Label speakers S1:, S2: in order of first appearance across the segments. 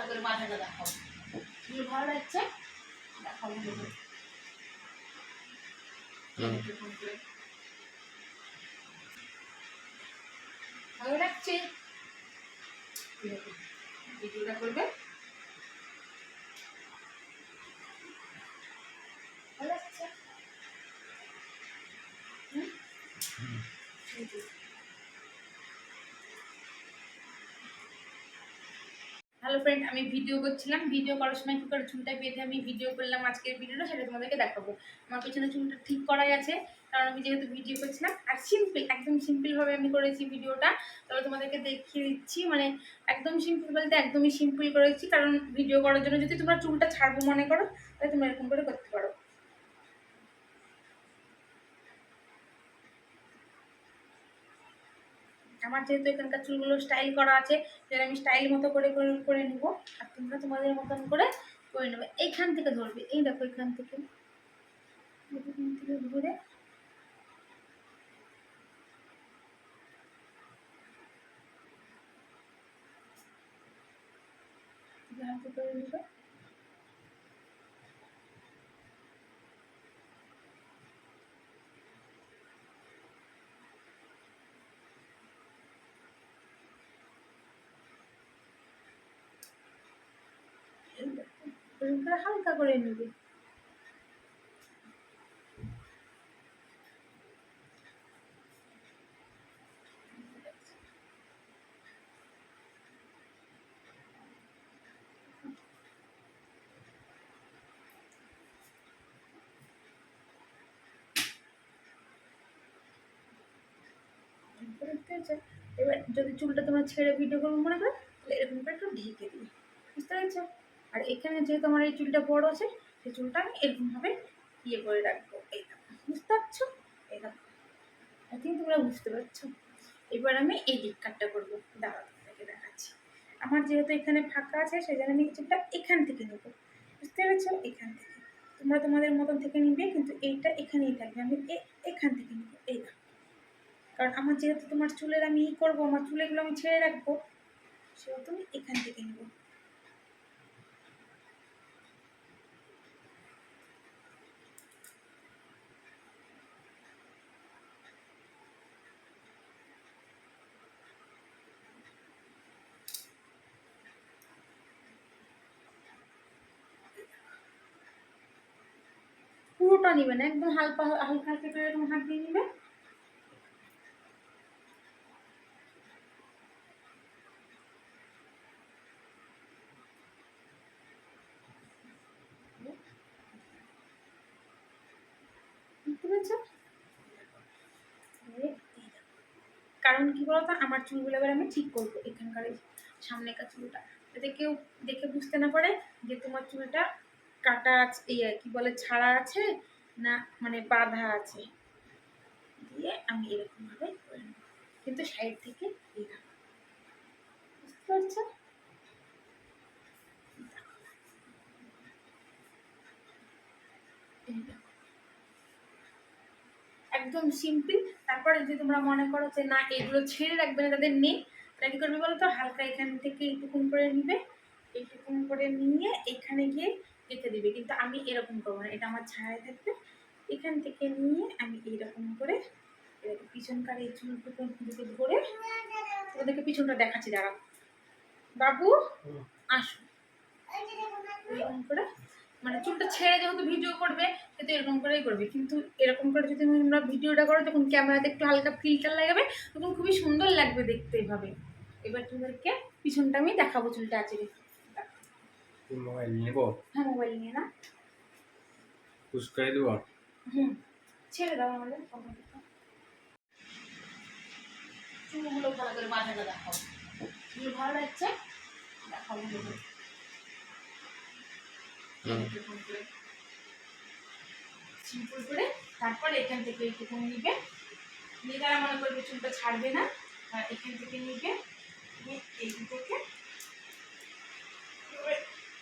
S1: করে মাথাটা ভালো লাগছে। ভালো ভিডিওটা করবে? ভালো লাগছে? হুম? এই যে। হ্যালো ফ্রেন্ড আমি ভিডিও করছিলাম। ভিডিও করার সময় কী করে চুলটা বেঁধে আমি ভিডিও করলাম আজকের ভিডিওটা সেটা তোমাদেরকে দেখাবো। আমার পেছনে চুলটা ঠিক করাই আছে, কারণ আমি যেহেতু ভিডিও করছিলাম, আর সিম্পল একদম সিম্পলভাবে আমি করেছি ভিডিওটা তবে তোমাদেরকে দেখিয়ে দিচ্ছি মানে একদম সিম্পল বলতে একদমই সিম্পল করেছি, কারণ ভিডিও করার জন্য যদি তোমরা চুলটা ছাড়বো মনে করো, তাহলে তোমরা এরকম করে করতে পারো। আমার যেহেতু এখানকার চুলগুলো স্টাইল করা আছে যেটা আমি স্টাইল মতো করে করে নিব। আর তোমরা তোমাদের মতন করে করে নেবে। এইখান থেকে ধরবে। এই দেখো এখান থেকে। এখান থেকে ধরে। করে নেবে এই দেখো, করে হালকা করে নেবে? এবার যদি চুলটা তোমার ছেড়ে ভিডিও করব মনে করো এরকম করে একটু ঢেকে দিবে বুঝতে পেরেছ আর এখানে যেহেতু আমার এই চুলটা বড় আছে, সেই চুলটা আমি এরকমভাবে ইয়ে করে রাখব। বুঝতে পারছ? দেখো, আই থিঙ্ক তোমরা বুঝতে পারছ। এবার আমি এই দিক কাটটা করব, দাঁড়াও তোমাকে দেখাচ্ছি। আমার যেহেতু এখানে ফাঁকা আছে, সেই জন্য আমি চুলটা এখান থেকে নেব। বুঝতে পেরেছ? এখান থেকে। তোমরা তোমাদের মতন থেকে নিবে, কিন্তু এইটা এখানেই থাকবে। আমি এখান থেকে নেব। এই কারণ আমার যেহেতু তোমার চুলের আমি ই করব, আমার চুলেগুলো আমি ছেড়ে রাখব, সেহেতু আমি এখান থেকে নেব। পুরোটা নিবে না, একদম হালকা হালকা হালকা করে এরকম হাত দিয়ে নিবে। কারণ কি বলতো, আমার চুলগুলো এবার আমি ঠিক করব এখানকার সামনেকার চুলটা। যাতে কেউ দেখে বুঝতে না পারে যে তোমার চুলটা কাটা আছে, এই আর কি বলে, ছাড়া আছে না মানে বাঁধা আছে? দিয়ে আমি এরকমভাবে করে নেব। কিন্তু সাইড থেকে পারছ? একদম সিম্পল। তারপরে যদি তোমরা মনে করো যে না, এগুলো ছেড়ে রাখবে না, তাদের নেই, তাহলে কী করবে বলো তো? হালকা এখান থেকে এইটুকুন করে নিবে। এইটুকুন করে নিয়ে এখানে গিয়ে রেখে দিবে। কিন্তু আমি এরকম করব না। এটা আমার ছায়ায় থাকবে। এখান থেকে নিয়ে আমি এইরকম করে পিছনকার এই চুলটুকু দিকে ধরে ওদেরকে পিছনটা দেখাচ্ছি দাঁড়াও। বাবু আসো। এরকম করে। মানে চুলটা ছেড়ে যেহেতু ভিডিও করবে সেহেতু এরকম করেই করবে। কিন্তু এরকম করে যদি তোমরা ভিডিওটা করো তখন ক্যামেরাতে একটু হালকা ফিল্টার লাগাবে তখন খুবই সুন্দর লাগবে দেখতে এভাবে। এবার তোমাদেরকে পিছনটা আমি দেখাবো চুলটা আছে
S2: মোবাইল নেব
S1: হ্যাঁ মোবাইল নিয়ে না
S2: পুশ করে দেবো
S1: হুম ছেড়ে দাও আমাদের চুলগুলো ভালো করে মাথাটা দেখাও চুল ভালো লাগছে দেখাও সিম্পল করে তারপর এখান থেকে এইটুকু নিবে নিয়ে তারা মনে করবে চুলটা ছাড়বে না এখান থেকে নিবে নিয়ে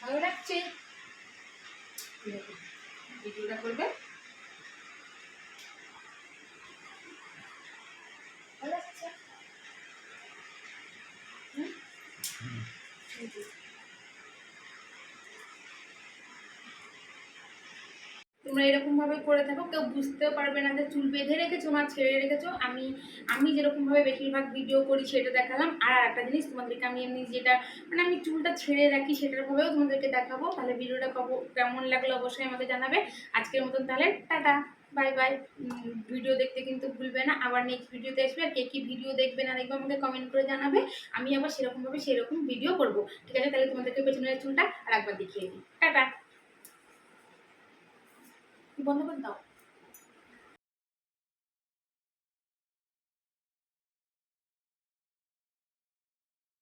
S1: ভালো লাগছে ভিডিওটা করবে ভালো লাগছে হুম? এই যে। তোমরা এরকম ভাবে করে থাকো। কেউ বুঝতেও পারবে না যে চুল বেঁধে রেখেছো না ছেড়ে রেখেছো। আমি আমি যেরকম ভাবে বেশিরভাগ ভিডিও করি সেটা দেখালাম। আর একটা জিনিস তোমাদেরকে আমি এমনি যেটা মানে আমি চুলটা ছেড়ে রাখি সেটার ভাবেও তোমাদেরকে দেখাবো। তাহলে ভিডিওটা কব, কেমন লাগল অবশ্যই আমাকে জানাবে। আজকের মতন তাহলে টাটা বাই বাই ভিডিও দেখতে কিন্তু ভুলবে না। আবার নেক্সট ভিডিওতে আসবে আর কে কী ভিডিও দেখবে না দেখবে আমাকে কমেন্ট করে জানাবে। আমি আবার সেরকমভাবে সেরকম ভিডিও করব। ঠিক আছে? তাহলে তোমাদেরকে পেছনের চুলটা আর একবার দেখিয়ে দিই। টাটা। বন্ধ করে দাও?